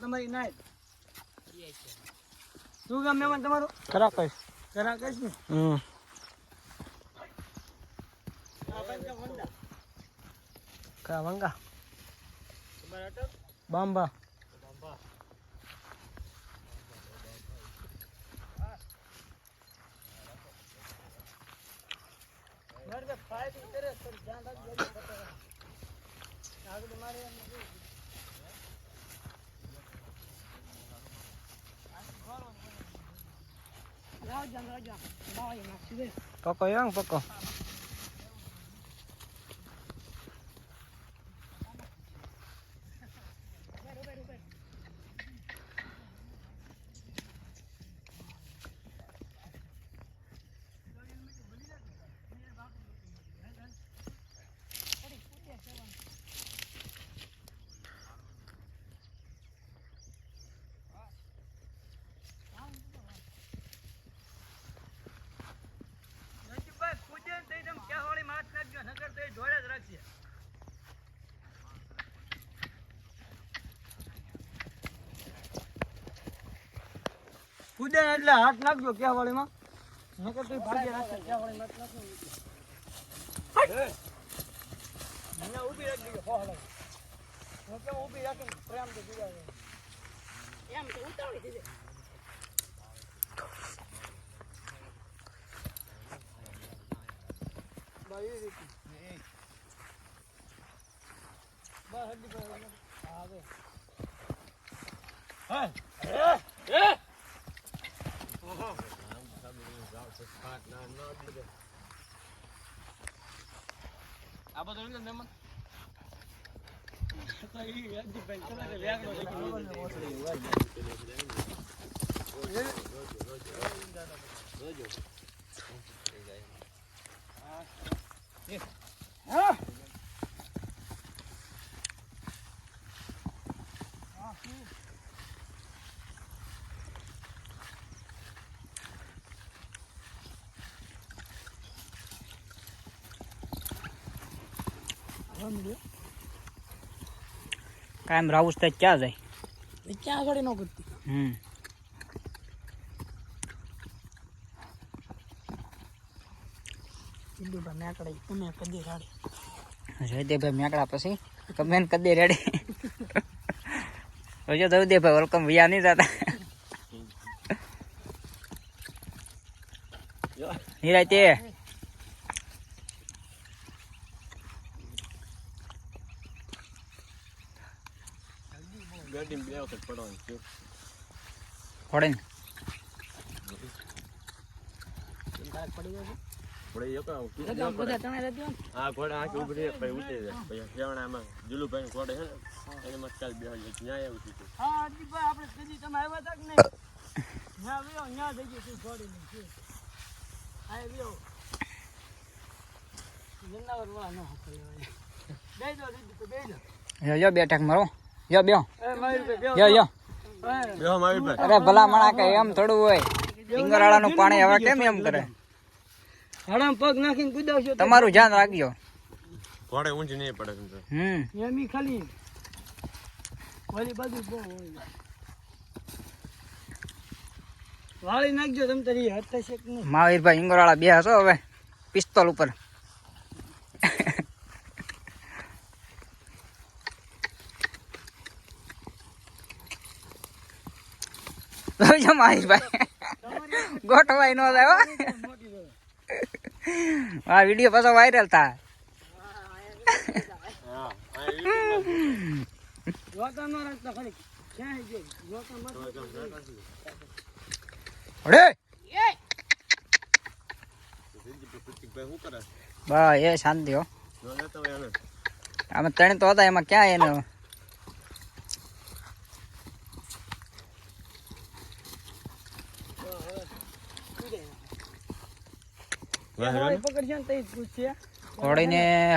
તમારી નાઈટ શું ગામ તમારું? ખરાબ કહીશ ખરાબ કહીશ ને હમ. કા વંગા? બાંબા. પકો યંગ પકો નજીકભાઈ કૂદે ને તઈ તમે ક્યાંવાળી માથ નાખજો નકર તો એ જોડે જ રાખશે કૂદે એટલે હાથ નાખજો ક્યાંવાળીમાં નકર તો ભાગે રાખશે ક્યાંવાળી હાથ નાખજો અહીંયા ઊભી રાખી દેજો ફોહડો હું કેમ ઊભી રાખીને પ્રેમ તો જુદા એમ તો ઉતાવળી થઈ જાય દીધી રીતે. બસ હજી આવે હે હવે આ બધું ને ભાઈ તમે વ્યાગનો હા કાયમ રાઉસ થાય ક્યાં જાય. ક્યાં આગળ નો કરતી? હમ. પર નાકડે તમે કદી રાડી. જયદેવભાઈ મેકડા પછી કમેન્ટ કરી દે રેડી. વેલકમ વિયા નહીં થતા હીરા તે ગાડીમાં બે વખત પડવાનું છે. ને? પડે. એક ઘોડા આખી ઊભી રહે પછી ઉતરી જાય પછી શેવણામાં જુલુભાઈ ઘોડે છે ને એને મત હા આપણે કદી તમે આવ્યા હતા કે નહીં? ત્યાં વ્યો ત્યાં થઈ ગયું તું જનાવર વાળા ન બે દો બે દો બેઠક મારો. યો બે યો યો. બેહો અરે ભલા મણા કે એમ થોડું હોય. પિંગરાળાનું પાણી હવે કેમ એમ કરે? હડામ પગ નાખીને કુદાવશો તમારું ધ્યાન રાખજો. ઘોડે ઊંચ નહીં પડે હમ. એમી ખાલી. વાલી બાજુ બહુ હોય. વાળી નાખજો તમ તારી હદ થશે કે નહીં? મહાવીરભાઈ ઇંગોરાળા બે હશો હવે. પિસ્તોલ ઉપર. જોજો ભાઈ. ગોઠવાય નો થાય. આ વીડિયો પાછો વાયરલ થાય. બા એ શાંતિ હો. આમાં ત્રણ તો હતા એમાં ક્યાં એને વાળી પકડશે ને તો ઈ જ પૂછશે ઘોડીને ખબર પડી ગઈ છે ઈ કે આ તો ઈ આડી ડોક જ ખપીએ તમે યાર. અમાર બંને ગમે એમ. હમ ફસાડો હાથી એને કે તે ક્યાં વાળી પકડ નહીં તારે કઈ ભાગી જ જા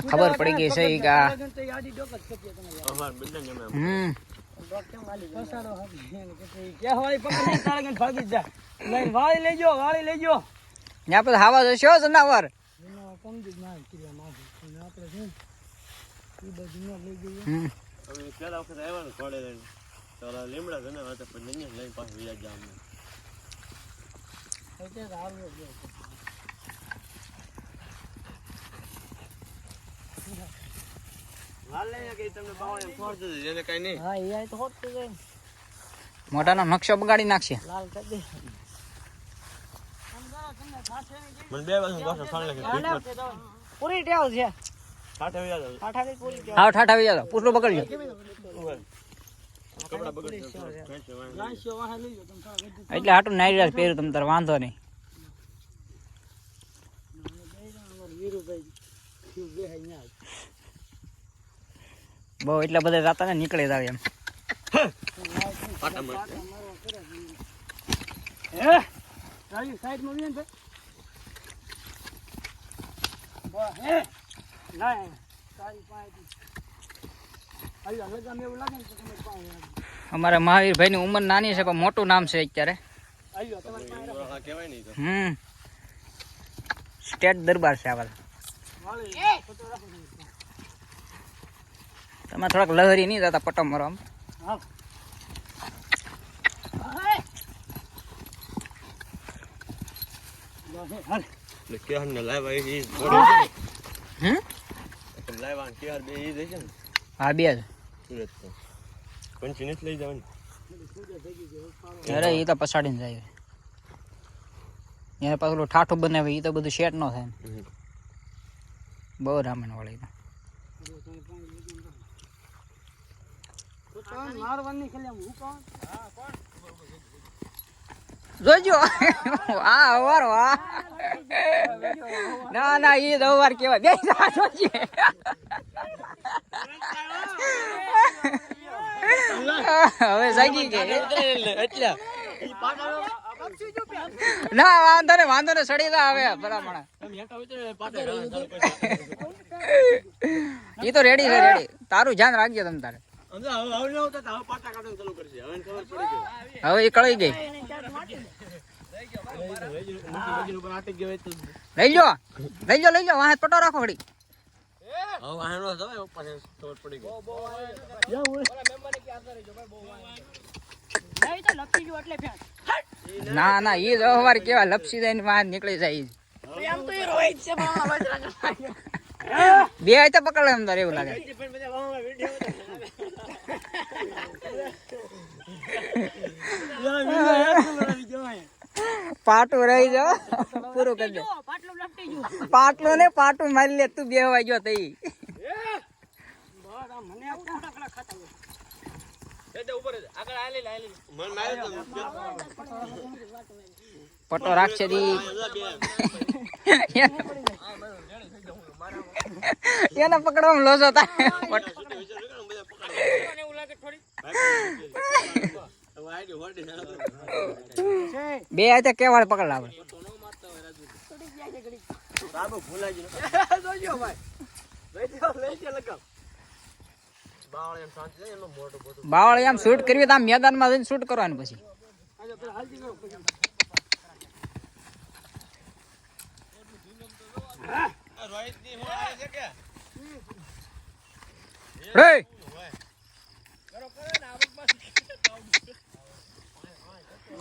ખબર વાળી લેજો વાળી લેજો. ત્યાં પછી હાવા જશે જનાવર. એનો મોઢાનો નકશો બગાડી નાખશે લાલ કરી દે મને બે બાજુ પાછો ખાણ લખે પૂરી ટેવ છે સાઠે વ્યાજ આવે. ઠાઠાની પૂરી ટેવ હાવ ઠાઠા આવી જાવ પૂછડું પકડજો કપડાં બગડી જાય. ખેંચે વાંહે. લાંચો વાહે લઈ જાઓ તમે સારા ગઢી. એટલે હાટું નાઈ રહ્યા પહેર્યું તમે તાર વાંધો નહીં અમારે વીરુભાઈ શિવ બેહાઈ ન્યા જ. બહુ એટલા બધા જાતા ને નીકળે જાવ એમ પાટા મારશે. હે રાજી સાઈડમાં બેન છે બસ હે ના તારી પાસેથી અહીંયા લગામ એવું લાગે ને તો તમે પાસે અમારા મહાવીરભાઈની ઉંમર નાની છે, પણ મોટું નામ છે અત્યારે આવ્યો તમારી પાસે આ કહેવાય નહીં તો. હમ સ્ટેટ દરબાર છે આવા વાળી ફોટો રાખો તમે. થોડાક લહરી નહીં જતા પટ્ટો મારો આમ હા? બે ઈ જ છે ને. હા બે જ. સુરત તો. પંચી નથી લઈ જવાની. અરે એ તો પછાડીને જાય. એને પાછું ઠાઠું બનાવે એ તો બધું શેટ ન થાય બહુ રામાયણ વાળી હું જોજો. વાહ અવાર વાહ ના ના એ અવાર કેવાય બે જોજે. હવે જાગી ગઈ. ના વાંધો ને વાંધો ને સડી દા હવે બરાબર એ તો રેડી છે રેડી તારું ધ્યાન રાખજો તમે તારે. હવે એ કળાઈ ગઈ. લઈ જો લઈ જો લઈ જો વાહન પટો રાખો ફેંક ના ના એ જ અવાર કેવા લપસી જાય ને વાહન નીકળી જાય બે તો પકડે એમ તારે એવું લાગે. પાટું રહી જાઓ પૂરું કરી દે પાટલું લપટી ગયું પાટલો ને પાટું મારી લે તું બે વાગ્યો તઈ મને આ ફોટા પેલા ખાતા હોય. મન મારે તો પટો રાખશે દી એને પકડવામાં લોસો થાય પટ- હવે આઈડી હોડી છે બે આય કેવાળ પકડ લાવે બાવળ એમ શૂટ કરવી તો આમ મેદાનમાં જઈને શૂટ કરવાનું પછી. રોહિતની હું આવે છે કે? રે